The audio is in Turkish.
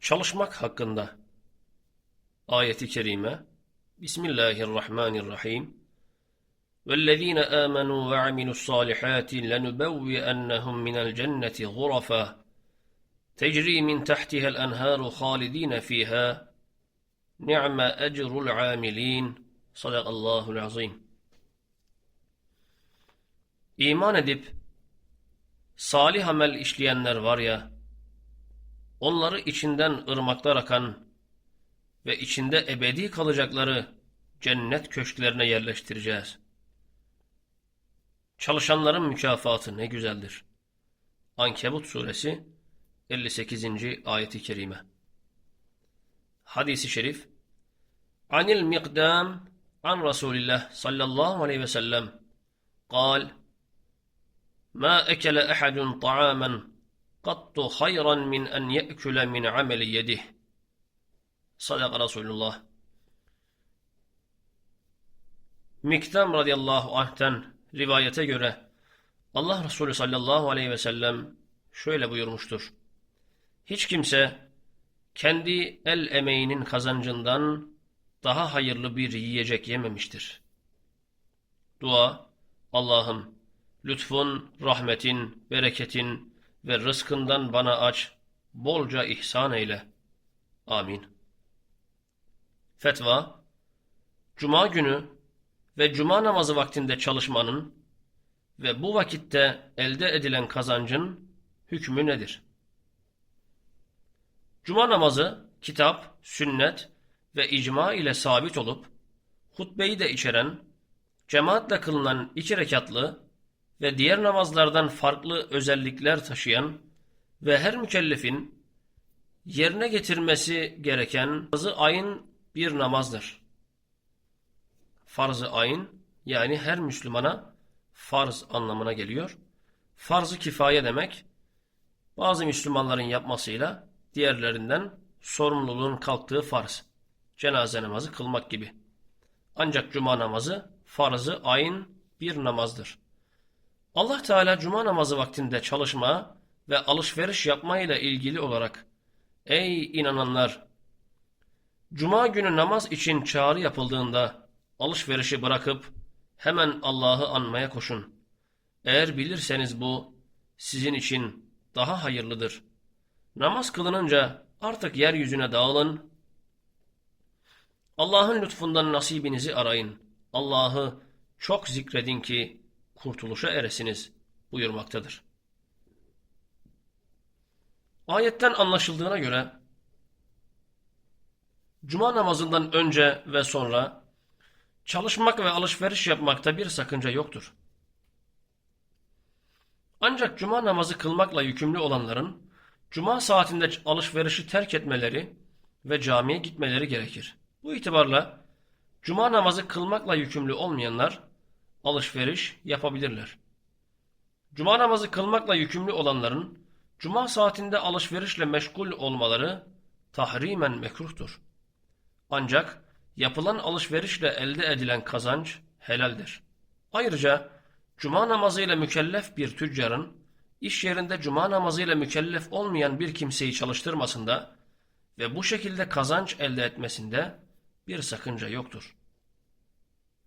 Çalışmak hakkında Ayeti Kerime. Bismillahirrahmanirrahim. وَالَّذ۪ينَ آمَنُوا وَعَمِلُوا الصَّالِحَاتِ لَنُبَوِّئَنَّهُمْ مِنَ الْجَنَّةِ غُرَفًا تَجْرِي مِنْ تَحْتِهَا الْأَنْهَارُ خَالِد۪ينَ ف۪يهَا نِعْمَ أَجْرُ الْعَامِل۪ينَ صَدَقَ اللّٰهُ الْعَظ۪يمِ İman edip, salih amel işleyenler var ya, onları içinden ırmaklar akan ve içinde ebedi kalacakları cennet köşklerine yerleştireceğiz. Çalışanların mükafatı ne güzeldir. Ankebut suresi 58. ayeti kerime. Hadisi şerif Anil Miqdam an Resulillah sallallahu aleyhi ve sellem قال ما أكل أحد طعاما kattu hayran min en ye'küle min ameli yedih. Sadaka Resulullah. Miktam radıyallahu anh'ten rivayete göre Allah Resulü sallallahu aleyhi ve sellem şöyle buyurmuştur. Hiç kimse kendi el emeğinin kazancından daha hayırlı bir yiyecek yememiştir. Dua, Allah'ım lütfun, rahmetin, bereketin, ve rızkından bana aç, bolca ihsan eyle. Amin. Fetva, Cuma günü ve Cuma namazı vaktinde çalışmanın ve bu vakitte elde edilen kazancın hükmü nedir? Cuma namazı, kitap, sünnet ve icma ile sabit olup, hutbeyi de içeren, cemaatle kılınan iki rekatlı ve diğer namazlardan farklı özellikler taşıyan ve her mükellefin yerine getirmesi gereken farz-ı ayın bir namazdır. Farz-ı ayın yani her Müslümana farz anlamına geliyor. Farz-ı kifaye demek bazı Müslümanların yapmasıyla diğerlerinden sorumluluğun kalktığı farz. Cenaze namazı kılmak gibi. Ancak cuma namazı farz-ı ayın bir namazdır. Allah Teala cuma namazı vaktinde çalışma ve alışveriş yapmayla ilgili olarak Ey inananlar! Cuma günü namaz için çağrı yapıldığında alışverişi bırakıp hemen Allah'ı anmaya koşun. Eğer bilirseniz bu sizin için daha hayırlıdır. Namaz kılınınca artık yeryüzüne dağılın. Allah'ın lütfundan nasibinizi arayın. Allah'ı çok zikredin ki kurtuluşa eresiniz buyurmaktadır. Ayetten anlaşıldığına göre Cuma namazından önce ve sonra çalışmak ve alışveriş yapmakta bir sakınca yoktur. Ancak cuma namazı kılmakla yükümlü olanların cuma saatinde alışverişi terk etmeleri ve camiye gitmeleri gerekir. Bu itibarla cuma namazı kılmakla yükümlü olmayanlar alışveriş yapabilirler. Cuma namazı kılmakla yükümlü olanların cuma saatinde alışverişle meşgul olmaları tahrimen mekruhtur. Ancak yapılan alışverişle elde edilen kazanç helaldir. Ayrıca cuma namazıyla mükellef bir tüccarın iş yerinde cuma namazıyla mükellef olmayan bir kimseyi çalıştırmasında ve bu şekilde kazanç elde etmesinde bir sakınca yoktur.